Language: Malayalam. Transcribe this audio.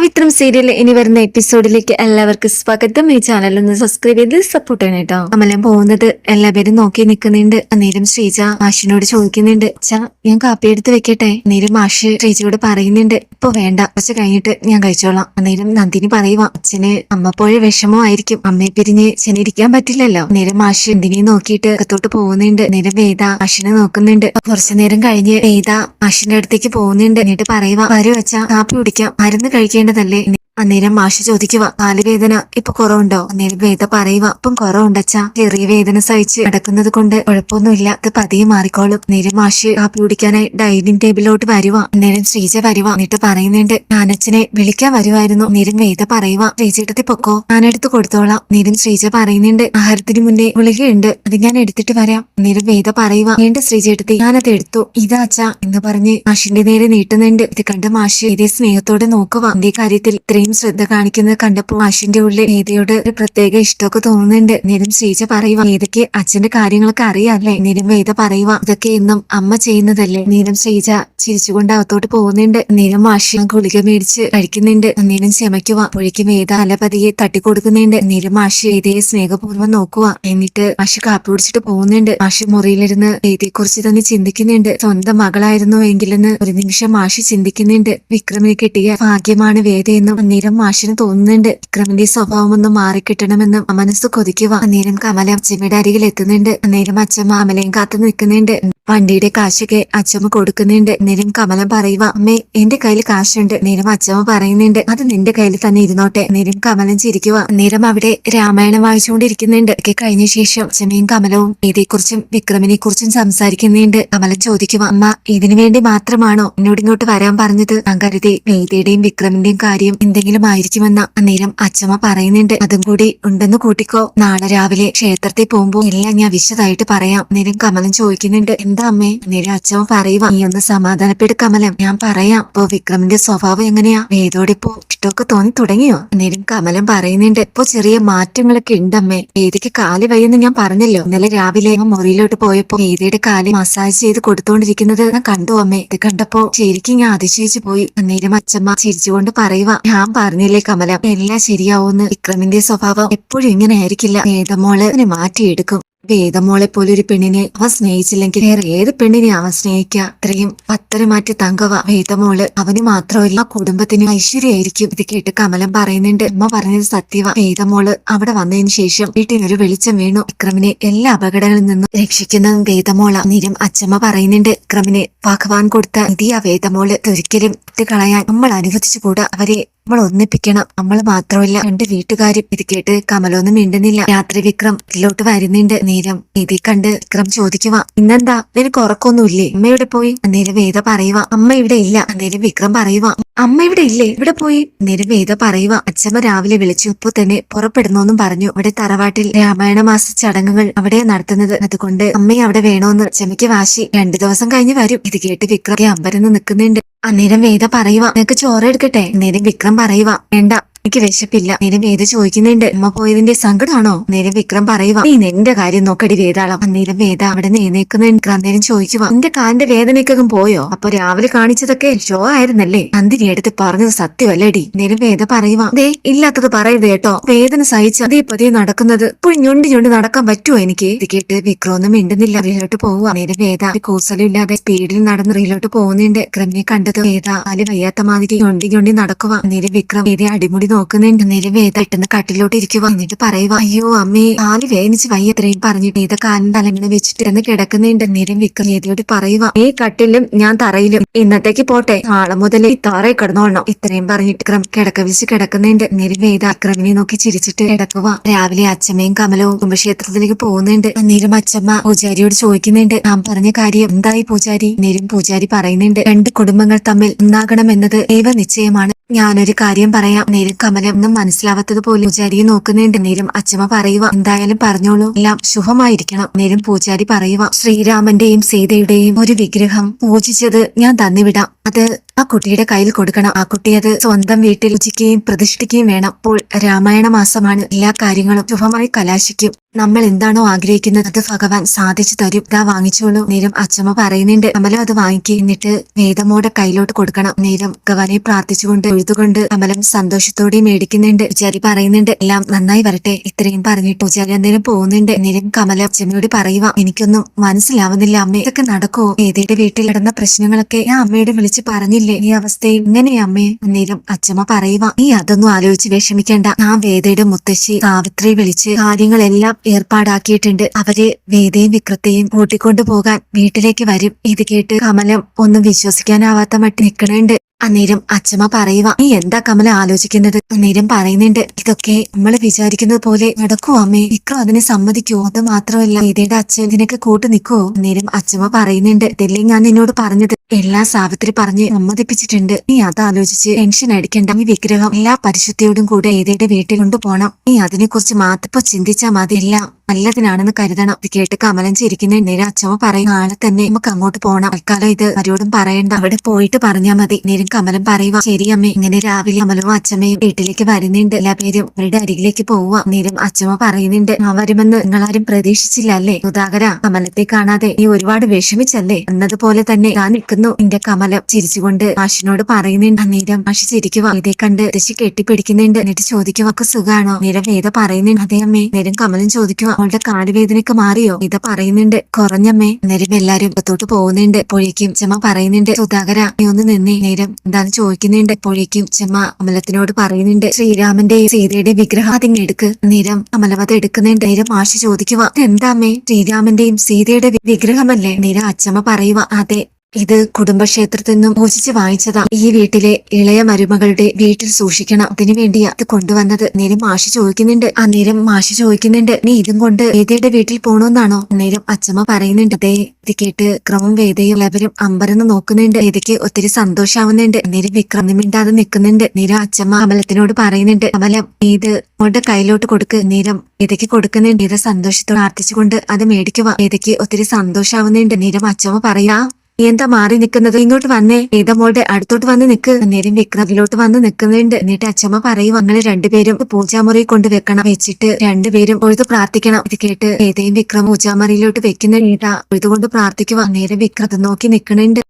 പവിത്രം സീരിയൽ ഇനി വരുന്ന എപ്പിസോഡിലേക്ക് എല്ലാവർക്കും സ്വാഗതം. ഈ ചാനൽ ഒന്ന് സബ്സ്ക്രൈബ് ചെയ്ത് സപ്പോർട്ട് ചെയ്യണം കേട്ടോ അമലം പോകുന്നത് എല്ലാവരും നോക്കി നിൽക്കുന്നുണ്ട് അന്നേരം ശ്രീജ മാഷിനോട് ചോദിക്കുന്നുണ്ട്. ചാ ഞാൻ കാപ്പി എടുത്ത് വെക്കട്ടെ? അന്നേരം മാഷ് ശ്രീജയോട് പറയുന്നുണ്ട്. ഇപ്പൊ വേണ്ട കുറച്ച് കഴിഞ്ഞിട്ട് ഞാൻ കഴിച്ചോളാം. അന്നേരം നന്ദിനി പറയുവാ അച്ഛന് അമ്മ പോയ വിഷമമായിരിക്കും. അമ്മയെ പിരിഞ്ഞ് ചെന്നിരിക്കാൻ പറ്റില്ലല്ലോ. അന്നേരം മാഷ് എന്തിനെ നോക്കിയിട്ട് അകത്തോട്ട് പോകുന്നുണ്ട്. അന്നേരം വേദ മാഷിനെ നോക്കുന്നുണ്ട്. കുറച്ചു നേരം കഴിഞ്ഞ് വേദ മാഷിന്റെ അടുത്തേക്ക് പോകുന്നുണ്ട്. എന്നിട്ട് പറയുക ആരും അച്ഛാ കാപ്പി കുടിക്കാം. മരുന്ന് ತಂಡದಲ್ಲಿ അന്നേരം മാഷ് ചോദിക്കുക കാലുവേദന ഇപ്പൊ കുറവുണ്ടോ? അന്നേരം വേദ പറയുക ഇപ്പം കുറവുണ്ടച്ചാ ചെറിയ വേദന സഹിച്ച് നടക്കുന്നത് കൊണ്ട് കുഴപ്പമൊന്നുമില്ല അത് പതിയെ മാറിക്കോളും. അന്നേരം മാഷ് കാപ്പി കുടിക്കാനായി ഡൈനിങ് ടേബിളിലോട്ട് വരുക അന്നേരം ശ്രീജ വരുക എന്നിട്ട് പറയുന്നുണ്ട് ഞാനച്ഛനെ വിളിക്കാൻ വരുമായിരുന്നു അന്നേരം വേദ പറയുക ശ്രീജയുടെ പൊക്കോ ഞാനെടുത്ത് കൊടുത്തോളാം. അന്നേരം ശ്രീജ പറയുന്നുണ്ട് ആഹാരത്തിന് മുന്നേ ഗുളികയുണ്ട് അത് ഞാൻ എടുത്തിട്ട് വരാം. അന്നേരം വേദ പറയുക വേണ്ട ശ്രീജയെടുത്തി ഞാനത് എടുത്തു ഇതാ അച്ഛ എന്ന് പറഞ്ഞ് മാഷിന്റെ നേരെ നീട്ടുന്നുണ്ട്. ഇത് കണ്ട് മാഷ് ഇതേ സ്നേഹത്തോടെ നോക്കുക എന്റെ കാര്യത്തിൽ ഇത്രയും ശ്രദ്ധ കാണിക്കുന്നത് കണ്ടപ്പോൾ അശ്വിന്റെ ഉള്ളിൽ നീതിയോട് ഒരു പ്രത്യേക ഇഷ്ടമൊക്കെ തോന്നുന്നുണ്ട്. നിരം ശ്രീജ പറയുക നീതയ്ക്ക് അച്ഛന്റെ കാര്യങ്ങളൊക്കെ അറിയാല്ലേ നിരം വേദ പറയുക ഇതൊക്കെ ഇന്നും അമ്മ ചെയ്യുന്നതല്ലേ? നീരം ശ്രീജ ചിരിച്ചുകൊണ്ട് അകത്തോട്ട് പോകുന്നുണ്ട്. മാഷി ആ ഗുളിക മേടിച്ച് കഴിക്കുന്നുണ്ട്. നേരം ചമയ്ക്കുക അപ്പോഴേക്കും വേദ അലപതിയെ തട്ടിക്കൊടുക്കുന്നുണ്ട്. നേരം മാഷി വേദയെ സ്നേഹപൂർവം നോക്കുക. എന്നിട്ട് മാഷി കാപ്പി കുടിച്ചിട്ട് പോകുന്നുണ്ട്. മാഷി മുറിയിലിരുന്ന് എഴുതിയെ കുറിച്ച് തന്നെ ചിന്തിക്കുന്നുണ്ട്. സ്വന്തം മകളായിരുന്നു എങ്കിലെന്ന് ഒരു നിമിഷം മാഷി ചിന്തിക്കുന്നുണ്ട്. വിക്രമിനെ കിട്ടിയ ഭാഗ്യമാണ് വേദയെന്നും നീരം മാഷിന് തോന്നുന്നുണ്ട്. വിക്രമിന്റെ സ്വഭാവം ഒന്നും മാറിക്കിട്ടണമെന്നും മനസ്സ് കൊതിക്കുക. നീരം കമല അച്ഛമ്മയുടെ അരികിൽ എത്തുന്നുണ്ട്. നീരം അച്ഛമ്മ അമലയും കാത്തു നിൽക്കുന്നുണ്ട്. വണ്ടിയുടെ കാശൊക്കെ അച്ഛമ്മ കൊടുക്കുന്നുണ്ട്. നേരം കമലം പറയുക അമ്മേ എന്റെ കയ്യിൽ കാശുണ്ട്. നേരം അച്ഛമ്മ പറയുന്നുണ്ട്. അത് നിന്റെ കയ്യിൽ തന്നെ ഇരുന്നോട്ടെ. നേരം കമലം ചിരിക്കുക നേരം അവിടെ രാമായണം വായിച്ചുകൊണ്ടിരിക്കുന്നുണ്ട്. ഒക്കെ കഴിഞ്ഞ ശേഷം അച്ഛമ്മയും കമലവും ഇതേക്കുറിച്ചും വിക്രമിനെ കുറിച്ചും സംസാരിക്കുന്നുണ്ട്. കമലം ചോദിക്കുക അമ്മ ഇതിനു വേണ്ടി മാത്രമാണോ എന്നോട് ഇങ്ങോട്ട് വരാൻ പറഞ്ഞത്? ഞാൻ കരുതി വേദിയുടെയും വിക്രമിന്റെയും കാര്യം എന്തെങ്കിലും ആയിരിക്കുമെന്ന നിരം അച്ഛമ്മ പറയുന്നുണ്ട്. അതും കൂടി ഉണ്ടെന്ന് കൂട്ടിക്കോ. നാളെ രാവിലെ ക്ഷേത്രത്തിൽ പോകുമ്പോ എല്ലാം ഞാൻ വിശദമായിട്ട് പറയാം. നേരം കമലം ചോദിക്കുന്നുണ്ട് എന്താ അമ്മേ നേരെ അച്ഛൻ പറയുക നീ ഒന്ന് സമാധാനപ്പെടുക്കമലം ഞാൻ പറയാം ഇപ്പൊ വിക്രമിന്റെ സ്വഭാവം എങ്ങനെയാ? വേദോടിപ്പോ ഇഷ്ടമൊക്കെ തോന്നി തുടങ്ങിയോ? നേരം കമലം പറയുന്നുണ്ട് ഇപ്പൊ ചെറിയ മാറ്റങ്ങളൊക്കെ ഉണ്ടമ്മേ. വേദിക്ക് കാൽ വയ്യെന്ന് ഞാൻ പറഞ്ഞല്ലോ. ഇന്നലെ രാവിലെ മുറിയിലോട്ട് പോയപ്പോ വേദിയുടെ കാൽ മസാജ് ചെയ്ത് കൊടുത്തോണ്ടിരിക്കുന്നത് ഞാൻ കണ്ടു അമ്മേ. ഇത് കണ്ടപ്പോ ശരിക്കും ഞാൻ അതിശയിച്ചു പോയി. അന്നേരം അച്ഛമ്മ ചിരിച്ചുകൊണ്ട് പറയുക ഞാൻ പറഞ്ഞില്ലേ കമലം എല്ലാം ശരിയാവുമെന്ന് വിക്രമിന്റെ സ്വഭാവം എപ്പോഴും ഇങ്ങനെ ആയിരിക്കില്ല. വേദമോൾ മാറ്റിയെടുക്കും. വേദമോളെ പോലെ ഒരു പെണ്ണിനെ അവ സ്നേഹിച്ചില്ലെങ്കിൽ വേറെ ഏത് പെണ്ണിനെ അവ സ്നേഹിക്കുക അത്രയും പത്തര മാറ്റി തങ്കവ വേദമോൾ അവന് മാത്രമല്ല കുടുംബത്തിന് ഐശ്വര്യമായിരിക്കും. ഇത് കേട്ട് കമലം പറയുന്നുണ്ട്. അമ്മ പറഞ്ഞത് സത്യവ. വേദമോൾ അവിടെ വന്നതിന് ശേഷം വീട്ടിനൊരു വെളിച്ചം വീണു. വിക്രമിനെ എല്ലാ അപകടങ്ങളിൽ നിന്നും രക്ഷിക്കുന്നതും വേദമോള നിരം അച്ഛമ്മ പറയുന്നുണ്ട്. വിക്രമിനെ ഭഗവാൻ കൊടുത്ത നിധിയ വേദമോൾ ഒരിക്കലും കളയാൻ നമ്മൾ അനുവദിച്ചുകൂടാ. അവരെ നമ്മൾ ഒന്നിപ്പിക്കണം നമ്മൾ മാത്രമല്ല രണ്ട് വീട്ടുകാരും ഇത് കേട്ട് കമലൊന്നും മിണ്ടുന്നില്ല. രാത്രി വിക്രം ഇതിലോട്ട് വരുന്നുണ്ട്. നേരം ഇതി കണ്ട് വിക്രം ചോദിക്കുക ഇന്നെന്താ? നിനക്ക് ഉറക്കൊന്നുമില്ലേ? അമ്മ ഇവിടെ പോയി? അന്നേരം വേദ പറയുക അമ്മ ഇവിടെ ഇല്ല. അന്നേരം വിക്രം പറയുക അമ്മ ഇവിടെ ഇല്ലേ? ഇവിടെ പോയി? അന്നേരം വേദ പറയുക അച്ഛമ്മ രാവിലെ വിളിച്ചു. ഇപ്പൊ തന്നെ പുറപ്പെടുന്നോന്നും പറഞ്ഞു. ഇവിടെ തറവാട്ടിൽ രാമായണ മാസ ചടങ്ങുകൾ അവിടെ നടത്തുന്നത്. അതുകൊണ്ട് അമ്മയെ അവിടെ വേണോന്ന് അച്ഛമ്മയ്ക്ക് വാശി. രണ്ടു ദിവസം കഴിഞ്ഞ് വരും. ഇത് കേട്ട് വിക്രം അമ്പരന്ന് നിൽക്കുന്നുണ്ട്. അന്നേരം വേദ പറയുക നിനക്ക് ചോറ് എടുക്കട്ടെ? അന്നേരം വിക്രം പറയുക വേണ്ട എനിക്ക് വിശപ്പില്ല. നേരം വേദ ചോദിക്കുന്നുണ്ട്. അമ്മ പോയതിന്റെ സങ്കടമാണോ നേരെ വിക്രം പറയുക നീ നിന്റെ കാര്യം നോക്കടി വേദാളം അന്നേരം വേദ അവിടെ നേനേക്കുന്നുണ്ട് അന്നേരം ചോദിക്കുക നിന്റെ കാലിന്റെ വേദനയ്ക്കകം പോയോ? അപ്പൊ രാവിലെ കാണിച്ചതൊക്കെ ഷോ ആയിരുന്നല്ലേ? നന്ദിനി എടുത്ത് പറഞ്ഞത് സത്യമല്ലേടി? നേരം വേദ പറയുക ദേ ഇല്ലാത്തത് പറയരുത് കേട്ടോ. വേദന സഹിച്ച് അതേ പതിയെ നടക്കുന്നത്. ഇപ്പോൾ ഞൊണ്ടി ഞൊണ്ടി നടക്കാൻ പറ്റുമോ എനിക്ക്? ഇത് കേട്ട് വിക്രം ഒന്നും മിണ്ടുന്നില്ല. റീലോട്ട് പോവുക നേരം വേദ കൂസലും ഇല്ലാതെ സ്പീഡിൽ നടന്ന് റീലോട്ട് പോകുന്നുണ്ട്. വിക്രമിനെ കണ്ടത് വേദ കാൽ വയ്യാത്ത മാതിരി ഞൊണ്ടി ഞൊണ്ടി നടക്കുക നേരം വിക്രം വേദ അടിമുടി നോക്കുന്നുണ്ട്. നേരെ വേദ പെട്ടെന്ന് കട്ടിലോട്ട് ഇരിക്കുക എന്നിട്ട് പറയുക അയ്യോ അമ്മേ കാൽ വേദനിച്ച് വയ്യ ഇത്രയും പറഞ്ഞിട്ട് വേദ കാലിന് തലങ്ങനെ വെച്ചിട്ട് എന്ന് കിടക്കുന്നുണ്ട്. നേരം വിക്രം വേദയോട് പറയുക ഈ കട്ടിലും ഞാൻ തറയിലും ഇന്നത്തേക്ക് പോട്ടെ നാളെ മുതൽ ഈ തറയിൽ കിടന്നോളണം. ഇത്രയും പറഞ്ഞിട്ട് ക്രം കിടക്ക വെച്ച് കിടക്കുന്നുണ്ട്. നേരം വേദ അക്രമിനെ നോക്കി ചിരിച്ചിട്ട് കിടക്കുക രാവിലെ അച്ഛമ്മയും കമലവും കുംഭക്ഷേത്രത്തിലേക്ക് പോകുന്നുണ്ട്. നേരം അച്ഛമ്മ പൂജാരിയോട് ചോദിക്കുന്നുണ്ട് നാം പറഞ്ഞ കാര്യം എന്തായി പൂജാരി? നേരം പൂജാരി പറയുന്നുണ്ട് രണ്ട് കുടുംബങ്ങൾ തമ്മിൽ ഒന്നാകണമെന്നത് ദൈവ നിശ്ചയമാണ് ഞാനൊരു കാര്യം പറയാം. നേരം കമലൊന്നും മനസ്സിലാവാത്തത് പോലെ പൂജാരിയെ നോക്കുന്നുണ്ട്. നേരം അച്ഛമ്മ പറയുക എന്തായാലും പറഞ്ഞോളൂ. എല്ലാം ശുഭമായിരിക്കണം. നേരം പൂജാരി പറയുക ശ്രീരാമന്റെയും സീതയുടെയും ഒരു വിഗ്രഹം പൂജിച്ചത് ഞാൻ തന്നിവിടാം. അത് ആ കുട്ടിയുടെ കയ്യിൽ കൊടുക്കണം. ആ കുട്ടി അത് സ്വന്തം വീട്ടിൽ രുചിക്കുകയും പ്രതിഷ്ഠിക്കുകയും വേണം. അപ്പോൾ രാമായണ മാസമാണ്. എല്ലാ കാര്യങ്ങളും ശുഭമായി കലാശിക്കും. നമ്മൾ എന്താണോ ആഗ്രഹിക്കുന്നത് അത് ഭഗവാൻ സാധിച്ചു തരും. ഇതാ വാങ്ങിച്ചോളൂ. നേരം അച്ഛമ്മ പറയുന്നുണ്ട്. കമലം അത് വാങ്ങിക്കുക എന്നിട്ട് വേദമോടെ കയ്യിലോട്ട് കൊടുക്കണം. നേരം ഭഗവാനെ പ്രാർത്ഥിച്ചുകൊണ്ട് എഴുതുകൊണ്ട് അമലം സന്തോഷത്തോടെ മേടിക്കുന്നുണ്ട്. പൂജാരി പറയുന്നുണ്ട്. എല്ലാം നന്നായി വരട്ടെ. ഇത്രയും പറഞ്ഞിട്ട് പൂജാരി അന്നേരം പോകുന്നുണ്ട്. നേരം കമല അച്ഛമ്മയോട് പറയുക എനിക്കൊന്നും മനസ്സിലാവുന്നില്ല അമ്മ. ഇതൊക്കെ നടക്കുവോ? വേദയുടെ വീട്ടിൽ നടന്ന പ്രശ്നങ്ങളൊക്കെ ഞാൻ അമ്മയോട് വിളിച്ച് പറഞ്ഞില്ലേ? ഈ അവസ്ഥയിൽ ഇങ്ങനെയാ അമ്മേ അന്നേരം അച്ഛമ്മ പറയുക നീ അതൊന്നും ആലോചിച്ച് വിഷമിക്കേണ്ട. ആ വേദയുടെ മുത്തശ്ശി സാവിത്രി വിളിച്ച് കാര്യങ്ങളെല്ലാം ഏർപ്പാടാക്കിയിട്ടുണ്ട്. അവരെ വേദയും വിക്രത്തെയും കൂട്ടിക്കൊണ്ടു പോകാൻ വീട്ടിലേക്ക് വരും. ഇത് കേട്ട് കമലം ഒന്നും വിശ്വസിക്കാനാവാത്ത മട്ടി നിക്കണുണ്ട് അന്നേരം അച്ഛമ്മ പറയുക നീ എന്താ കമല ആലോചിക്കുന്നത്? അന്നേരം പറയുന്നുണ്ട് ഇതൊക്കെ നമ്മൾ വിചാരിക്കുന്നത് പോലെ നടക്കുവോ അമ്മേ. ഇക്കോ അതിനെ സമ്മതിക്കുവോ അത് മാത്രമല്ല ഇതേടെ അച്ഛൻ ഇതിനൊക്കെ കൂട്ടു നിൽക്കുവോ അന്നേരം അച്ഛമ്മ പറയുന്നുണ്ട് ഇതല്ലേ ഞാൻ നിന്നോട് പറഞ്ഞത്. എല്ലാ സാവിത്രി പറഞ്ഞ് സമ്മതിപ്പിച്ചിട്ടുണ്ട്. നീ അത് ആലോചിച്ച് ടെൻഷൻ അടിക്കണ്ട. ഈ വിഗ്രഹം എല്ലാ പരിശുദ്ധിയോടും കൂടെ ഏതേടെ വീട്ടിൽ കൊണ്ടുപോകണം നീ അതിനെക്കുറിച്ച് മാത്രം ചിന്തിച്ചാ മതി നല്ലതിനാണെന്ന് കരുതണം. ഇത് കേട്ട് കമലം ചിരിക്കുന്ന നേരം അച്ഛമ്മ പറയും നാളെ തന്നെ നമുക്ക് അങ്ങോട്ട് പോകണം തൽക്കാലം ഇത് ആരോടും പറയണ്ട. അവിടെ പോയിട്ട് പറഞ്ഞാ മതി. നേരം കമലം പറയുക ശരി അമ്മ. ഇങ്ങനെ രാവിലെ കമലവും അച്ഛമ്മയും വീട്ടിലേക്ക് വരുന്നുണ്ട്. എല്ലാ പേരും അവരുടെ അരികിലേക്ക് പോവുക നേരം അച്ഛമ്മ പറയുന്നുണ്ട് ആ വരുമെന്ന് നിങ്ങളാരും പ്രതീക്ഷിച്ചില്ല അല്ലേ സുധാകര കമലത്തെ കാണാതെ നീ ഒരുപാട് വിഷമിച്ചല്ലേ? എന്നതുപോലെ തന്നെ ഞാൻ നിൽക്കുന്നു. എന്റെ കമലം ചിരിച്ചുകൊണ്ട് മാഷിനോട് പറയുന്നുണ്ട് നേരം മാഷി ചിരിക്കുക ഇതേ കണ്ട് ദശി കെട്ടിപ്പിടിക്കുന്നുണ്ട്. എന്നിട്ട് ചോദിക്കുക ഒക്കെ സുഖാണോ? നേരം വേദ പറയുന്നുണ്ട് അതേ അമ്മേ. നേരം കമലം ചോദിക്കുക അവളുടെ കാലുവേദനയൊക്കെ മാറിയോ? ഇത പറയുന്നുണ്ട്. കുറഞ്ഞമ്മേ നേരം എല്ലാരും ഇപ്പത്തോട്ട് പോകുന്നുണ്ട്. പൊഴിക്കും. ചെമ്മ പറയുന്നുണ്ട്. സുധാകര നീ ഒന്ന് നിന്നേ. നേരം എന്താണ് ചോദിക്കുന്നുണ്ട്. പൊഴിക്കും. ചെമ്മ അമലത്തിനോട് പറയുന്നുണ്ട്. ശ്രീരാമന്റെയും സീതയുടെ വിഗ്രഹം എടുക്ക്. നേരം അമലവത എടുക്കുന്നുണ്ട്. നേരം മാഷി ചോദിക്കുക എന്താമ്മേ ശ്രീരാമന്റെയും സീതയുടെ വിഗ്രഹമല്ലേ? നേരം അച്ഛമ്മ പറയുക അതെ. ഇത് കുടുംബക്ഷേത്രത്തിൽ നിന്നും മോചിച്ച് വാങ്ങിച്ചതാ. ഈ വീട്ടിലെ ഇളയ മരുമകളുടെ വീട്ടിൽ സൂക്ഷിക്കണം. അതിനു വേണ്ടിയാ ഇത് കൊണ്ടുവന്നത്. നേരം മാഷി ചോദിക്കുന്നുണ്ട്. അന്നേരം മാഷി ചോദിക്കുന്നുണ്ട്. നീ ഇതും കൊണ്ട് വേദയുടെ വീട്ടിൽ പോണോന്നാണോ? അന്നേരം അച്ഛമ്മ പറയുന്നുണ്ട്. അതെ ഇത് കേട്ട് ക്രമം വേദയും എല്ലാവരും അമ്പരന്ന് നോക്കുന്നുണ്ട്. വേദയ്ക്ക് ഒത്തിരി സന്തോഷാവുന്നുണ്ട്. അന്നേരം വിക്രം മിണ്ടാതെ നിൽക്കുന്നുണ്ട്. നേരം അച്ഛമ്മ അമലത്തിനോട് പറയുന്നുണ്ട്. അമലം ഇത് അവളുടെ കയ്യിലോട്ട് കൊടുക്ക്. നേരം വേദയ്ക്ക് കൊടുക്കുന്നുണ്ട്? ഇത് സന്തോഷത്തോട് ആർത്തിച്ചുകൊണ്ട് അത് മേടിക്കുക വേദയ്ക്ക് ഒത്തിരി സന്തോഷാവുന്നുണ്ട്. നേരം അച്ഛമ്മ പറയാ എന്താ മാറി നിൽക്കുന്നത്? ഇങ്ങോട്ട് വന്നേ. ഏതാ മോളുടെ അടുത്തോട്ട് വന്ന് നിക്ക് നേരം വിക്രമിലോട്ട് വന്ന് നിൽക്കുന്നുണ്ട്. എന്നിട്ട് അച്ഛമ്മ പറയും അങ്ങനെ രണ്ടുപേരും പൂജാമുറി കൊണ്ട് വെക്കണം വെച്ചിട്ട് രണ്ടുപേരും ഒഴുത് പ്രാർത്ഥിക്കണം. ഇത് കേട്ട് ഏതേയും വിക്രം പൂജാമുറിയിലോട്ട് വെക്കുന്ന നീട്ട ഒഴുതുകൊണ്ട് പ്രാർത്ഥിക്കുക നേരം വിക്രത് നോക്കി നിൽക്കണുണ്ട്